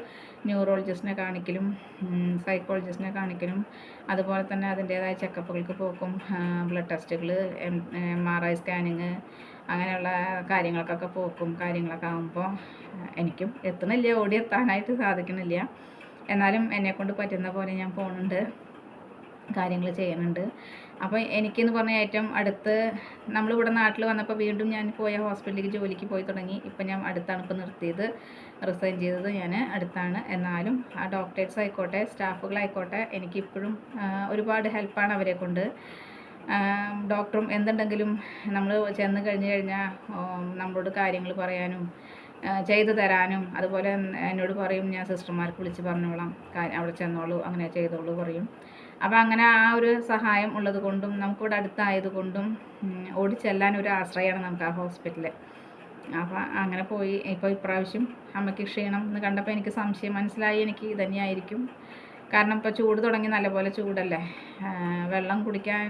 ന്യൂറോളജിസ്റ്റിനെ കാണിക്കലും സൈക്കോളജിസ്റ്റിനെ കാണിക്കലും അതുപോലെ തന്നെ അതിന്റേതായ ചെക്കപ്പുകൾക്ക് പോക്കും ബ്ലഡ് ടെസ്റ്റുകൾ എം ആർ ഐ സ്കാനിങ് അങ്ങനെയുള്ള കാര്യങ്ങൾക്കൊക്കെ പോക്കും കാര്യങ്ങളൊക്കെ ആകുമ്പോൾ എനിക്കും എത്തണില്ല ഓടി എത്താനായിട്ട് സാധിക്കുന്നില്ല. എന്നാലും എന്നെക്കൊണ്ട് പറ്റുന്ന പോലെ ഞാൻ പോകുന്നുണ്ട് കാര്യങ്ങൾ ചെയ്യുന്നുണ്ട്. അപ്പോൾ എനിക്കെന്ന് പറഞ്ഞ ഏറ്റവും അടുത്ത് നമ്മളിവിടെ നാട്ടിൽ വന്നപ്പോൾ വീണ്ടും ഞാൻ പോയ ഹോസ്പിറ്റലിലേക്ക് ജോലിക്ക് പോയി തുടങ്ങി. ഇപ്പം ഞാൻ അടുത്താണ് ഇപ്പോൾ നിർത്തിയത്. റിസൈൻ ചെയ്തത് ഞാൻ അടുത്താണ്. എന്നാലും ആ ഡോക്ടേഴ്സ് ആയിക്കോട്ടെ സ്റ്റാഫുകളായിക്കോട്ടെ എനിക്കിപ്പോഴും ഒരുപാട് ഹെൽപ്പാണ് അവരെ കൊണ്ട്. ഡോക്ടറും എന്തുണ്ടെങ്കിലും നമ്മൾ ചെന്ന് കഴിഞ്ഞ് കഴിഞ്ഞാൽ നമ്മളോട് കാര്യങ്ങൾ പറയാനും ചെയ്തു തരാനും അതുപോലെ എന്നോട് പറയും ഞാൻ സിസ്റ്റർമാർക്ക് വിളിച്ച് പറഞ്ഞോളാം. അവിടെ ചെന്നോളൂ അങ്ങനെ ചെയ്തോളൂ പറയും. അപ്പോൾ അങ്ങനെ ആ ഒരു സഹായം ഉള്ളത് കൊണ്ടും നമുക്കിവിടെ അടുത്തായത് കൊണ്ടും ഉം, ഓടിച്ചെല്ലാൻ ഒരു ആശ്രയമാണ് നമുക്ക് ആ ഹോസ്പിറ്റലിൽ അപ്പോൾ അങ്ങനെ പോയി. ഇപ്പോൾ ഇപ്രാവശ്യം അമ്മയ്ക്ക് ക്ഷീണം എന്ന് കണ്ടപ്പോൾ എനിക്ക് സംശയം മനസ്സിലായി. എനിക്ക് ഇതന്നെയായിരിക്കും. തന്നെയായിരിക്കും കാരണം ഇപ്പോൾ ചൂട് തുടങ്ങി നല്ലപോലെ ചൂടല്ലേ? വെള്ളം കുടിക്കാൻ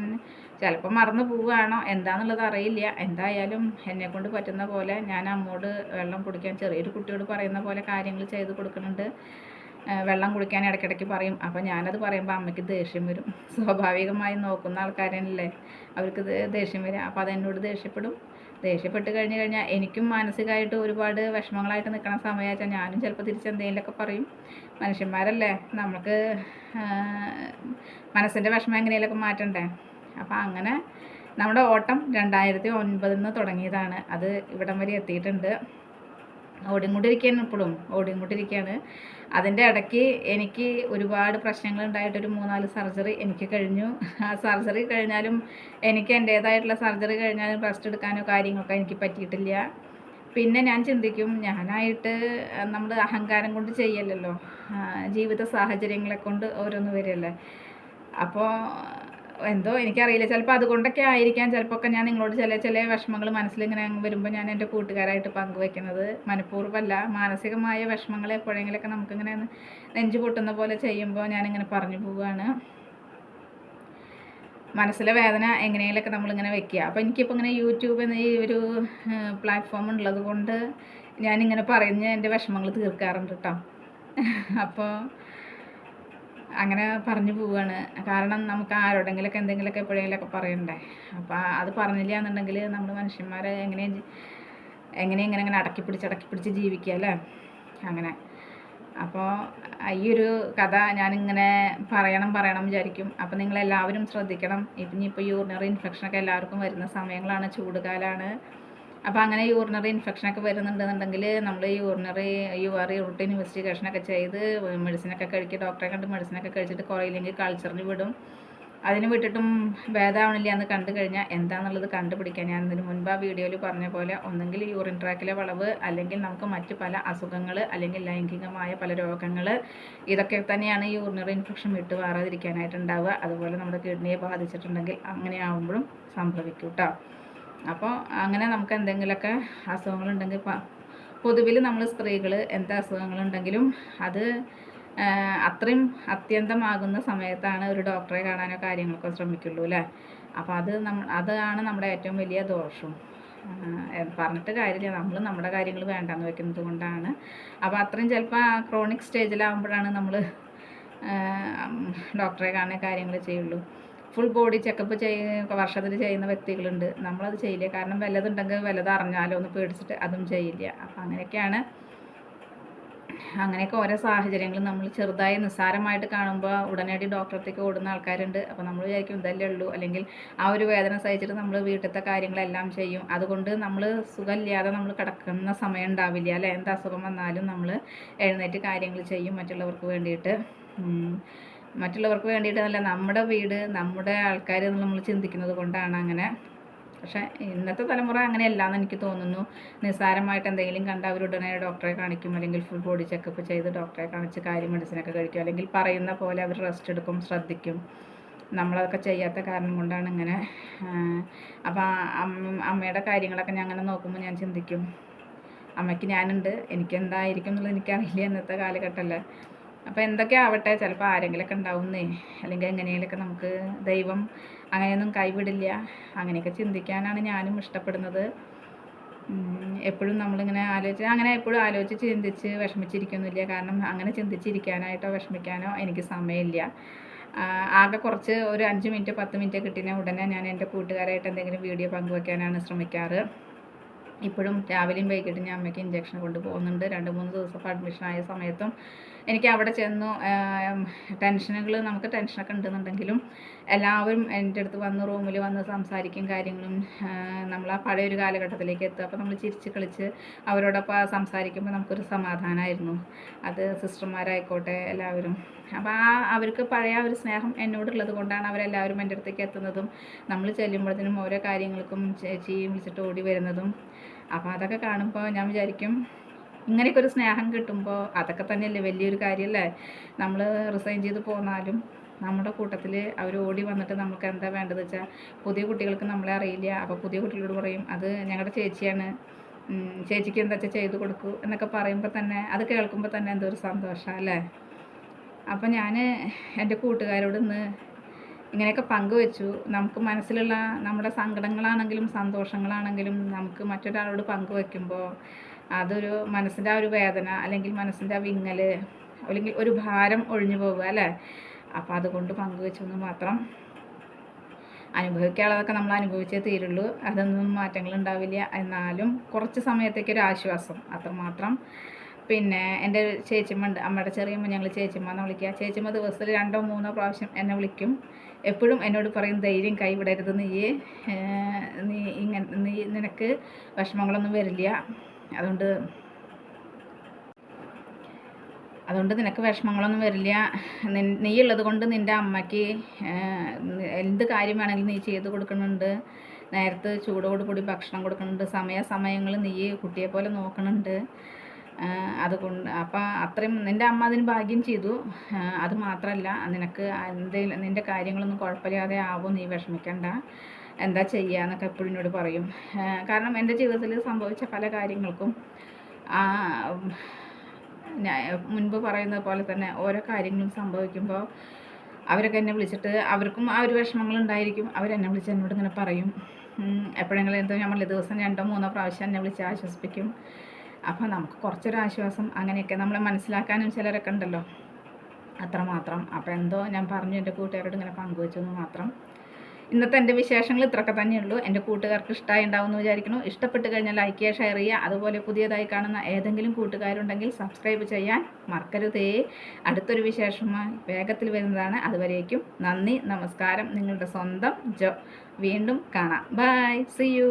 ചിലപ്പോൾ മറന്നു പോവുകയാണോ? എന്താണെന്നുള്ളത് അറിയില്ല. എന്തായാലും എന്നെക്കൊണ്ട് പറ്റുന്ന പോലെ ഞാൻ അമ്മോട് വെള്ളം കുടിക്കാൻ ചെറിയൊരു കുട്ടിയോട് പറയുന്ന പോലെ കാര്യങ്ങൾ ചെയ്ത് കൊടുക്കുന്നുണ്ട്. വെള്ളം കുടിക്കാൻ ഇടയ്ക്കിടയ്ക്ക് പറയും. അപ്പോൾ ഞാനത് പറയുമ്പോൾ അമ്മയ്ക്ക് ദേഷ്യം വരും. സ്വാഭാവികമായി നോക്കുന്ന ആൾക്കാരല്ലേ അവർക്ക് ദേഷ്യം വരും. അപ്പോൾ അതെന്നോട് ദേഷ്യപ്പെടും. ദേഷ്യപ്പെട്ട് കഴിഞ്ഞ് കഴിഞ്ഞാൽ എനിക്കും മാനസികമായിട്ട് ഒരുപാട് വിഷമങ്ങളായിട്ട് നിൽക്കണ സമയമാച്ചാൽ ഞാനും ചിലപ്പോൾ തിരിച്ച് എന്തെങ്കിലുമൊക്കെ പറയും. മനുഷ്യന്മാരല്ലേ? നമുക്ക് മനസ്സിന്റെ വിഷമം എങ്ങനെയൊക്കെ മാറ്റണ്ടേ? അപ്പോൾ അങ്ങനെ നമ്മുടെ ഓട്ടം രണ്ടായിരത്തി ഒൻപതിൽ നിന്ന് തുടങ്ങിയതാണ്. അത് ഇവിടം വരെ എത്തിയിട്ടുണ്ട്. ഓടിക്കൊണ്ടിരിക്കുകയാണ് ഇപ്പോഴും. ഓടിക്കൊണ്ടിരിക്കുകയാണ് അതിന്റെ ഇടയ്ക്ക് എനിക്ക് ഒരുപാട് പ്രശ്നങ്ങൾ ഉണ്ടായിട്ടൊരു മൂന്നാൽ സർജറി എനിക്ക് കഴിഞ്ഞു. ആ സർജറി കഴിഞ്ഞാലും എനിക്ക് എന്റേതായിട്ടുള്ള സർജറി കഴിഞ്ഞാലും റെസ്റ്റ് എടുക്കാനോ കാര്യങ്ങളൊക്കെ എനിക്ക് പറ്റിയിട്ടില്ല. പിന്നെ ഞാൻ ചിന്തിക്കും ഞാനായിട്ട് നമ്മൾ അഹങ്കാരം കൊണ്ട് ചെയ്യല്ലല്ലോ. ജീവിത സാഹചര്യങ്ങളെ കൊണ്ട് ഓരോന്ന് വരികയല്ലേ. അപ്പോൾ എന്തോ എനിക്കറിയില്ല. ചിലപ്പോൾ അതുകൊണ്ടൊക്കെ ആയിരിക്കാം. ചിലപ്പോൾ ഒക്കെ ഞാൻ നിങ്ങളോട് ചില ചില വിഷമങ്ങൾ മനസ്സിലിങ്ങനെ വരുമ്പോൾ ഞാൻ എന്റെ കൂട്ടുകാരായിട്ട് പങ്കുവെക്കുന്നത്. മനഃപൂർവമല്ല. മാനസികമായ വിഷമങ്ങൾ എപ്പോഴെങ്കിലൊക്കെ നമുക്കിങ്ങനെ നെഞ്ചു പൊട്ടുന്ന പോലെ ചെയ്യുമ്പോൾ ഞാനിങ്ങനെ പറഞ്ഞു പോവുകയാണ് മനസ്സിലെ വേദന എങ്ങനെയെങ്കിലൊക്കെ നമ്മളിങ്ങനെ വെക്കുക അപ്പോൾ എനിക്കിപ്പോൾ ഇങ്ങനെ യൂട്യൂബ് എന്ന ഈ ഒരു പ്ലാറ്റ്ഫോം ഉള്ളത് കൊണ്ട് ഞാനിങ്ങനെ പറഞ്ഞ് എന്റെ വിഷമങ്ങൾ തീർക്കാറുണ്ട് കേട്ടോ അപ്പോൾ അങ്ങനെ പറഞ്ഞു പോവുകയാണ് കാരണം നമുക്ക് ആരോടെങ്കിലൊക്കെ എന്തെങ്കിലുമൊക്കെ എപ്പോഴെങ്കിലുമൊക്കെ പറയണ്ടേ. അപ്പോൾ അത് പറഞ്ഞില്ല എന്നുണ്ടെങ്കിൽ നമ്മൾ മനുഷ്യന്മാരെ എങ്ങനെ എങ്ങനെ ഇങ്ങനെ ഇങ്ങനെ അടക്കി പിടിച്ച് അടക്കി പിടിച്ച് ജീവിക്കുക അല്ലേ? അങ്ങനെ. അപ്പോൾ ഈ ഒരു കഥ ഞാനിങ്ങനെ പറയണം പറയണം വിചാരിക്കും. അപ്പോൾ നിങ്ങളെല്ലാവരും ശ്രദ്ധിക്കണം. ഇനിയിപ്പോൾ യൂറിനറി ഇൻഫെക്ഷനൊക്കെ എല്ലാവർക്കും വരുന്ന സമയങ്ങളാണ്. ചൂടുകാലമാണ് അപ്പോൾ അങ്ങനെ യൂറിനറി ഇൻഫെക്ഷനൊക്കെ വരുന്നുണ്ടെന്നുണ്ടെങ്കിൽ നമ്മൾ യൂറിനറി യു ആർ റൂട്ട് ഇൻവെസ്റ്റിഗേഷനൊക്കെ ചെയ്ത് മെഡിസിനൊക്കെ കഴിക്കുക ഡോക്ടറെ കണ്ട് മെഡിസിനൊക്കെ കഴിച്ചിട്ട് കുറയില്ലെങ്കിൽ കൾച്ചറിന് വിടും. അതിന് വിട്ടിട്ടും ഭേദമാവണില്ല എന്ന് കണ്ടു കഴിഞ്ഞാൽ എന്താണെന്നുള്ളത് കണ്ടുപിടിക്കാൻ ഞാൻ ഇതിന് മുൻപ് ആ വീഡിയോയിൽ പറഞ്ഞ പോലെ ഒന്നെങ്കിൽ യൂറിൻ ട്രാക്കിലെ വളവ് അല്ലെങ്കിൽ നമുക്ക് മറ്റ് പല അസുഖങ്ങൾ അല്ലെങ്കിൽ ലൈംഗികമായ പല രോഗങ്ങൾ ഇതൊക്കെ തന്നെയാണ് യൂറിനറി ഇൻഫെക്ഷൻ വിട്ട് മാറാതിരിക്കാനായിട്ടുണ്ടാവുക അതുപോലെ നമ്മുടെ കിഡ്നിയെ ബാധിച്ചിട്ടുണ്ടെങ്കിൽ അങ്ങനെ ആവുമ്പോഴും സംഭവിക്കും കേട്ടോ അപ്പോൾ അങ്ങനെ നമുക്ക് എന്തെങ്കിലുമൊക്കെ അസുഖങ്ങളുണ്ടെങ്കിൽ പൊതുവിൽ നമ്മൾ സ്ത്രീകൾ എന്ത് അസുഖങ്ങളുണ്ടെങ്കിലും അത് ആ, അത്രയും അത്യന്തമാകുന്ന സമയത്താണ് ഒരു ഡോക്ടറെ കാണാനോ കാര്യങ്ങളൊക്കെ ശ്രമിക്കുള്ളൂ അല്ലേ? അപ്പോൾ അത് നമ്മൾ അതാണ് നമ്മുടെ ഏറ്റവും വലിയ ദോഷം. പറഞ്ഞിട്ട് കാര്യമില്ല. നമ്മൾ നമ്മുടെ കാര്യങ്ങൾ വേണ്ടാന്ന് വെക്കുന്നത് കൊണ്ടാണ്. അപ്പോൾ അത്രയും ചിലപ്പോൾ ക്രോണിക് സ്റ്റേജിലാവുമ്പോഴാണ് നമ്മൾ ഡോക്ടറെ കാണാൻ കാര്യങ്ങൾ ചെയ്യുള്ളൂ. ഫുൾ ബോഡി ചെക്കപ്പ് ചെയ്യ വർഷത്തിൽ ചെയ്യുന്ന വ്യക്തികളുണ്ട്. നമ്മളത് ചെയ്യില്ല. കാരണം വല്ലതുണ്ടെങ്കിൽ വല്ലത് അറിഞ്ഞാലോ പേടിച്ചിട്ട് അതും ചെയ്യില്ല. അപ്പം അങ്ങനെയൊക്കെയാണ്. അങ്ങനെയൊക്കെ ഓരോ സാഹചര്യങ്ങളും നമ്മൾ ചെറുതായി നിസ്സാരമായിട്ട് കാണുമ്പോൾ ഉടനടി ഡോക്ടറത്തേക്ക് ഓടുന്ന ആൾക്കാരുണ്ട്. അപ്പോൾ നമ്മൾ വിചാരിക്കും ഇതല്ലേ ഉള്ളൂ. അല്ലെങ്കിൽ ആ ഒരു വേദന സഹിച്ചിട്ട് നമ്മൾ വീട്ടിലത്തെ കാര്യങ്ങളെല്ലാം ചെയ്യും. അതുകൊണ്ട് നമ്മൾ സുഖമില്ലാതെ നമ്മൾ കിടക്കുന്ന സമയം ഉണ്ടാവില്ല അല്ലെ? എന്ത് അസുഖം വന്നാലും നമ്മൾ എഴുന്നേറ്റ് കാര്യങ്ങൾ ചെയ്യും മറ്റുള്ളവർക്ക് വേണ്ടിയിട്ട്. മറ്റുള്ളവർക്ക് വേണ്ടിയിട്ടല്ല നമ്മുടെ വീട് നമ്മുടെ ആൾക്കാർ നമ്മൾ ചിന്തിക്കുന്നത് കൊണ്ടാണ് അങ്ങനെ. പക്ഷേ ഇന്നത്തെ തലമുറ അങ്ങനെയല്ല എന്ന് എനിക്ക് തോന്നുന്നു. നിസ്സാരമായിട്ട് എന്തെങ്കിലും കണ്ട അവർ ഉടനെ ഡോക്ടറെ കാണിക്കും അല്ലെങ്കിൽ ഫുൾ ബോഡി ചെക്കപ്പ് ചെയ്ത് ഡോക്ടറെ കാണിച്ച് കാര്യം മെഡിസിനൊക്കെ കഴിക്കും അല്ലെങ്കിൽ പറയുന്ന പോലെ അവർ റെസ്റ്റ് എടുക്കും ശ്രദ്ധിക്കും. നമ്മളതൊക്കെ ചെയ്യാത്ത കാരണം കൊണ്ടാണ് ഇങ്ങനെ. അപ്പോൾ അമ്മയുടെ കാര്യങ്ങളൊക്കെ ഞാൻ അങ്ങനെ നോക്കുമ്പോൾ ഞാൻ ചിന്തിക്കും. അമ്മയ്ക്ക് ഞാനുണ്ട് എനിക്ക് എന്തായിരിക്കും എന്നുള്ളത് എനിക്കറിയില്ല ഇന്നത്തെ കാലഘട്ടമല്ലേ അപ്പോൾ എന്തൊക്കെ ആവട്ടെ ചിലപ്പോൾ ആരെങ്കിലുമൊക്കെ ഉണ്ടാവുന്നേ. അല്ലെങ്കിൽ എങ്ങനെയെങ്കിലുമൊക്കെ നമുക്ക് ദൈവം അങ്ങനെയൊന്നും കൈവിടില്ല. അങ്ങനെയൊക്കെ ചിന്തിക്കാനാണ് ഞാനും ഇഷ്ടപ്പെടുന്നത്. എപ്പോഴും നമ്മളിങ്ങനെ ആലോചിച്ച് അങ്ങനെ എപ്പോഴും ആലോചിച്ച് ചിന്തിച്ച് വിഷമിച്ചിരിക്കുന്നില്ല കാരണം അങ്ങനെ ചിന്തിച്ചിരിക്കാനായിട്ടോ വിഷമിക്കാനോ എനിക്ക് സമയമില്ല. ആകെ കുറച്ച് ഒരു അഞ്ച് മിനിറ്റ് പത്ത് മിനിറ്റ് കിട്ടിയ ഉടനെ ഞാൻ എന്റെ കൂട്ടുകാരായിട്ട് എന്തെങ്കിലും വീഡിയോ പങ്കുവെക്കാനാണ് ശ്രമിക്കാറ്. ഇപ്പോഴും രാവിലെയും വൈകിട്ടും ഞാൻ അമ്മയ്ക്ക് ഇഞ്ചക്ഷൻ കൊണ്ട് പോകുന്നുണ്ട് രണ്ട് മൂന്ന് ദിവസം അഡ്മിഷൻ ആയ സമയത്തും എനിക്ക് അവിടെ ചെന്നു ടെൻഷനുകൾ നമുക്ക് ടെൻഷനൊക്കെ ഉണ്ടെന്നുണ്ടെങ്കിലും എല്ലാവരും എന്റെ അടുത്ത് വന്ന് റൂമിൽ വന്ന് സംസാരിക്കും കാര്യങ്ങളും. നമ്മൾ ആ പഴയ ഒരു കാലഘട്ടത്തിലേക്ക് എത്തുക അപ്പോൾ നമ്മൾ ചിരിച്ച് കളിച്ച് അവരോടൊപ്പം സംസാരിക്കുമ്പോൾ നമുക്കൊരു സമാധാനമായിരുന്നു അത് സിസ്റ്റർമാരായിക്കോട്ടെ എല്ലാവരും. അപ്പോൾ ആ അവർക്ക് പഴയ ഒരു സ്നേഹം എന്നോടുള്ളത് കൊണ്ടാണ് അവരെല്ലാവരും എന്റെ അടുത്തേക്ക് എത്തുന്നതും. നമ്മൾ ചെല്ലുമ്പോഴത്തേനും ഓരോ കാര്യങ്ങൾക്കും ചേച്ചിയും വിളിച്ചിട്ട് ഓടി വരുന്നതും. അപ്പോൾ അതൊക്കെ കാണുമ്പോൾ ഞാൻ വിചാരിക്കും ഇങ്ങനെയൊക്കെ ഒരു സ്നേഹം കിട്ടുമ്പോൾ അതൊക്കെ തന്നെയല്ലേ വലിയൊരു കാര്യമല്ലേ നമ്മൾ റിസൈൻ ചെയ്ത് പോന്നാലും നമ്മുടെ കൂട്ടത്തിൽ അവർ ഓടി വന്നിട്ട് നമുക്ക് എന്താ വേണ്ടതെന്ന് വെച്ചാൽ പുതിയ കുട്ടികൾക്ക് നമ്മളെ അറിയില്ല. അപ്പോൾ പുതിയ കുട്ടികളോട് പറയും അത് ഞങ്ങളുടെ ചേച്ചിയാണ്. ചേച്ചിക്ക് എന്താ വെച്ചാൽ ചെയ്ത് കൊടുക്കൂ എന്നൊക്കെ പറയുമ്പോൾ തന്നെ അത് കേൾക്കുമ്പോൾ തന്നെ എന്തോ ഒരു സന്തോഷം അല്ലേ? അപ്പം ഞാൻ എന്റെ കൂട്ടുകാരോട് ഇന്ന് ഇങ്ങനെയൊക്കെ പങ്കുവെച്ചു. നമുക്ക് മനസ്സിലുള്ള നമ്മുടെ സങ്കടങ്ങളാണെങ്കിലും സന്തോഷങ്ങളാണെങ്കിലും നമുക്ക് മറ്റൊരാളോട് പങ്കുവെക്കുമ്പോൾ അതൊരു മനസ്സിന്റെ ആ ഒരു വേദന അല്ലെങ്കിൽ മനസ്സിന്റെ ആ വിങ്ങൽ അല്ലെങ്കിൽ ഒരു ഭാരം ഒഴിഞ്ഞു പോകുക അല്ലേ? അപ്പോൾ അതുകൊണ്ട് പങ്കുവെച്ചെന്ന് മാത്രം അനുഭവിക്കാനുള്ളതൊക്കെ നമ്മൾ അനുഭവിച്ചേ തീരുള്ളൂ. അതൊന്നും മാറ്റങ്ങൾ ഉണ്ടാവില്ല. എന്നാലും കുറച്ച് സമയത്തേക്ക് ഒരു ആശ്വാസം. അത്രമാത്രം പിന്നെ എന്റെ ചേച്ചിമ്മ ഉണ്ട് അമ്മയുടെ ചെറിയമ്മ ഞങ്ങൾ ചേച്ചിമ്മ എന്ന് വിളിക്കുക ചേച്ചിമ്മ ദിവസത്തിൽ രണ്ടോ മൂന്നോ പ്രാവശ്യം എന്നെ വിളിക്കും. എപ്പോഴും എന്നോട് പറയും ധൈര്യം കൈവിടരുത് നീ നീ ഇങ്ങനെ നീ നിനക്ക് വിഷമങ്ങളൊന്നും വരില്ല. അതുകൊണ്ട് അതുകൊണ്ട് നിനക്ക് വിഷമങ്ങളൊന്നും വരില്ല. നീ ഉള്ളത് കൊണ്ട് നിന്റെ അമ്മയ്ക്ക് എന്ത് കാര്യം വേണമെങ്കിലും നീ ചെയ്ത് കൊടുക്കുന്നുണ്ട്. നേരത്തെ ചൂടോടുകൂടി ഭക്ഷണം കൊടുക്കുന്നുണ്ട്. സമയാസമയങ്ങൾ നീ കുട്ടിയെ പോലെ നോക്കുന്നുണ്ട്. അതുകൊണ്ട് അപ്പം അത്രയും നിന്റെ അമ്മ അതിന് ഭാഗ്യം ചെയ്തു. അത് മാത്രമല്ല നിനക്ക് എന്തെങ്കിലും നിന്റെ കാര്യങ്ങളൊന്നും കുഴപ്പമില്ലാതെ ആവും നീ വിഷമിക്കണ്ട. എന്താ ചെയ്യുക എന്നൊക്കെ എപ്പോഴും എന്നോട് പറയും. കാരണം എന്റെ ജീവിതത്തിൽ സംഭവിച്ച പല കാര്യങ്ങൾക്കും മുൻപ് പറയുന്നത് പോലെ തന്നെ ഓരോ കാര്യങ്ങളും സംഭവിക്കുമ്പോൾ അവരൊക്കെ എന്നെ വിളിച്ചിട്ട് അവർക്കും ആ ഒരു വിഷമങ്ങൾ ഉണ്ടായിരിക്കും. അവരെന്നെ വിളിച്ച് എന്നോട് ഇങ്ങനെ പറയും. എപ്പോഴെങ്കിലും എന്തോ നമ്മൾ ദിവസം രണ്ടോ മൂന്നോ പ്രാവശ്യം എന്നെ വിളിച്ച് ആശ്വസിപ്പിക്കും. അപ്പോൾ നമുക്ക് കുറച്ചൊരു കുറച്ചൊരാശ്വാസം അങ്ങനെയൊക്കെ നമ്മളെ മനസ്സിലാക്കാനും ചിലരൊക്കെ ഉണ്ടല്ലോ. അത്രമാത്രം അപ്പോൾ എന്തോ ഞാൻ പറഞ്ഞു എന്റെ കൂട്ടുകാരോട് ഇങ്ങനെ പങ്കുവെച്ചു എന്ന് മാത്രം. ഇന്നത്തെ എന്റെ വിശേഷങ്ങൾ ഇത്രയൊക്കെ തന്നെയുള്ളൂ എന്റെ കൂട്ടുകാർക്ക് ഇഷ്ടമായി ഉണ്ടാവുമെന്ന് വിചാരിക്കുന്നു. ഇഷ്ടപ്പെട്ട് കഴിഞ്ഞാൽ ലൈക്ക് ചെയ്യുക ഷെയർ ചെയ്യുക. അതുപോലെ പുതിയതായി കാണുന്ന ഏതെങ്കിലും കൂട്ടുകാരുണ്ടെങ്കിൽ സബ്സ്ക്രൈബ് ചെയ്യാൻ മറക്കരുതേ. അടുത്തൊരു വിശേഷമായി വേഗത്തിൽ വരുന്നതാണ്. അതുവരേക്കും നന്ദി നമസ്കാരം. നിങ്ങളുടെ സ്വന്തം ജോ. വീണ്ടും കാണാം. By C U